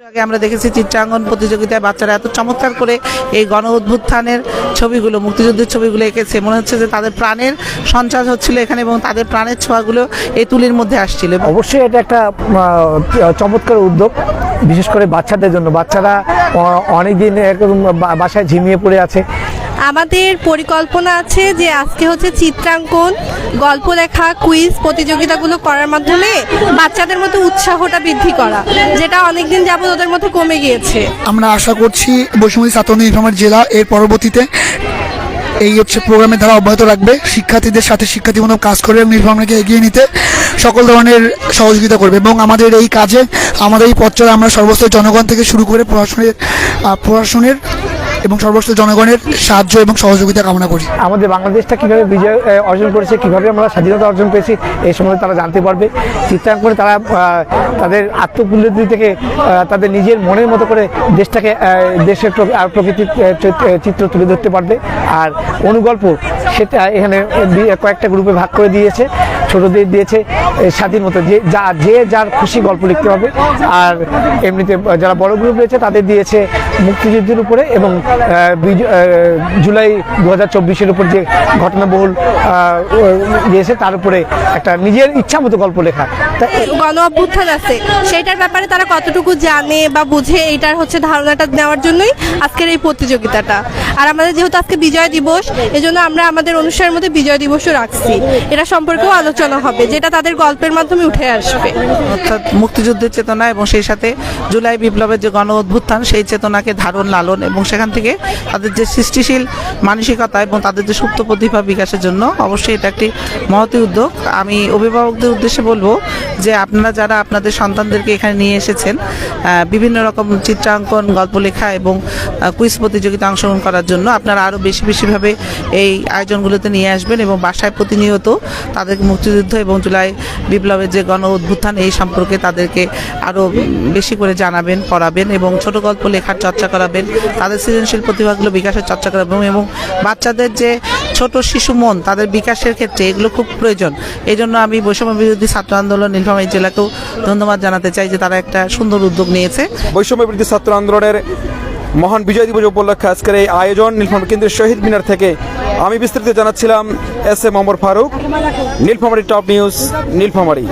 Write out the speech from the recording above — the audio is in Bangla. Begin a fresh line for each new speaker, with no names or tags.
আগে আমরা দেখেছি চিত্রাঙ্গন প্রতিযোগিতায় বাচ্চারা এত চমৎকার করে এই গণ উদ্ভুত্থানের ছবিগুলো, মুক্তিযুদ্ধের ছবিগুলো এঁকেছে। মনে হচ্ছে যে তাদের প্রাণের সঞ্চার হচ্ছিল এখানে এবং তাদের প্রাণের ছোঁয়াগুলো এই তুলির মধ্যে আসছিল।
অবশ্যই এটা একটা চমৎকার উদ্যোগ, বিশেষ করে বাচ্চাদের জন্য। বাচ্চারা অনেক দিন বা- বাসায় ঝিমিয়ে পড়ে আছে।
আমাদের পরিকল্পনা আছে যে আজকে হচ্ছে চিত্রাঙ্কন গল্প লেখা কুইজ প্রতিযোগিতাগুলো করার মাধ্যমে বাচ্চাদের মধ্যে উৎসাহটা বৃদ্ধি করা, যেটা অনেকদিন যাবত ওদের মধ্যে কমে গিয়েছে।
আমরা আশা করছি বৈষম্য ছাত্র নীলফামারী জেলা এর পরবর্তীতে এই হচ্ছে প্রোগ্রামের ধারা অব্যাহত রাখবে। শিক্ষার্থীদের সাথে শিক্ষার্থীমূলক কাজ করে নীলফামারীকে এগিয়ে নিতে সকল ধরনের সহযোগিতা করবে এবং আমাদের এই কাজে, আমাদের এই পথচলা আমরা সর্বস্তর জনগণ থেকে শুরু করে প্রশাসনের প্রশাসনের এবং সর্বস্তর জনগণের সাহায্য এবং সহযোগিতা কামনা করি।
আমাদের বাংলাদেশটা কীভাবে বিজয় অর্জন করেছে, কীভাবে আমরা স্বাধীনতা অর্জন করেছি এই সম্বন্ধে তারা জানতে পারবে। চিত্রাঙ্কনে তারা তাদের আত্মপল্লতি থেকে তাদের নিজের মনের মতো করে দেশটাকে দেশের প্র- প্রকৃতির চিত্র- তুলে ধরতে পারবে। আর অনুগল্প, সেটা এখানে কয়েকটা গ্রুপে ভাগ করে দিয়েছে, ছোটদের দিয়েছে। স্বাধীন মতো যে যা, যে যার খুশি গল্প লিখতে হবে। আর এমনিতে যারা বড় গ্রুপ রয়েছে, তাদের দিয়েছে মুক্তিযুদ্ধের উপরে এবং জুলাই দু হাজার চব্বিশের উপর যে ঘটনাবহুল দিয়েছে তার উপরে একটা নিজের ইচ্ছা মতো গল্প লেখা।
গণ অভ্যুত্থান আছে। সেইটার ব্যাপারে তারা কতটুকু জানে বা বুঝে, এইটার হচ্ছে ধারণাটা নেওয়ার জন্যই আজকের এই প্রতিযোগিতাটা। আর আমাদের যেহেতু আজকে বিজয় দিবস, এজন্য আমরা আমাদের অনুষ্ঠানের মধ্যে বিজয় দিবসও রাখছি। এটা সম্পর্কেও আলোচনা হবে, যেটা তাদের গল্পের মাধ্যমে উঠে আসবে।
অর্থাৎ মুক্তিযুদ্ধের চেতনা এবং সেই সাথে জুলাই বিপ্লবের যে গণ উদ্ভুত্থান সেই চেতনাকে ধারণ, লালন এবং সেখান থেকে তাদের যে সৃষ্টিশীল মানসিকতা এবং তাদের যে সুপ্ত প্রতিভা বিকাশের জন্য অবশ্যই এটা একটি মহতি উদ্যোগ। আমি অভিভাবকদের উদ্দেশ্যে বলব যে আপনারা যারা আপনাদের সন্তানদেরকে এখানে নিয়ে এসেছেন বিভিন্ন রকম চিত্রাঙ্কন গল্প লেখা এবং কুইজ প্রতিযোগিতা অংশগ্রহণ করার জন্য আপনারা আরও বেশি, বেশিভাবে এই আয়োজনগুলোতে নিয়ে আসবেন এবং বাসায় প্রতিনিয়ত তাদেরকে মুক্তিযুদ্ধ এবং জুলাই বিপ্লবের যে গণ উদ্ভুত্থান এই সম্পর্কে তাদেরকে আরও বেশি করে জানাবেন, পড়াবেন এবং ছোট গল্প লেখার চর্চা করাবেন। তাদের সৃজনশীল প্রতিভাগুলো বিকাশের চর্চা করাবেন এবং বাচ্চাদের যে ছোট শিশু মন, তাদের বিকাশের ক্ষেত্রে এগুলো খুব প্রয়োজন। এই জন্য আমি বৈষম্য বিরোধী ছাত্র আন্দোলন নীলফামারী জেলাকেও ধন্যবাদ জানাতে চাই যে তারা একটা সুন্দর উদ্যোগ নিয়েছে।
বৈষম্য বিরোধী ছাত্র আন্দোলনের মহান বিজয় দিবস উপলক্ষে আজকের এই আয়োজন নীলফামারী কেন্দ্রের শহীদ মিনার থেকে আমি বিস্তারিত জানাচ্ছিলাম S M Amar Faruk Nilphamari top news Nilphamari.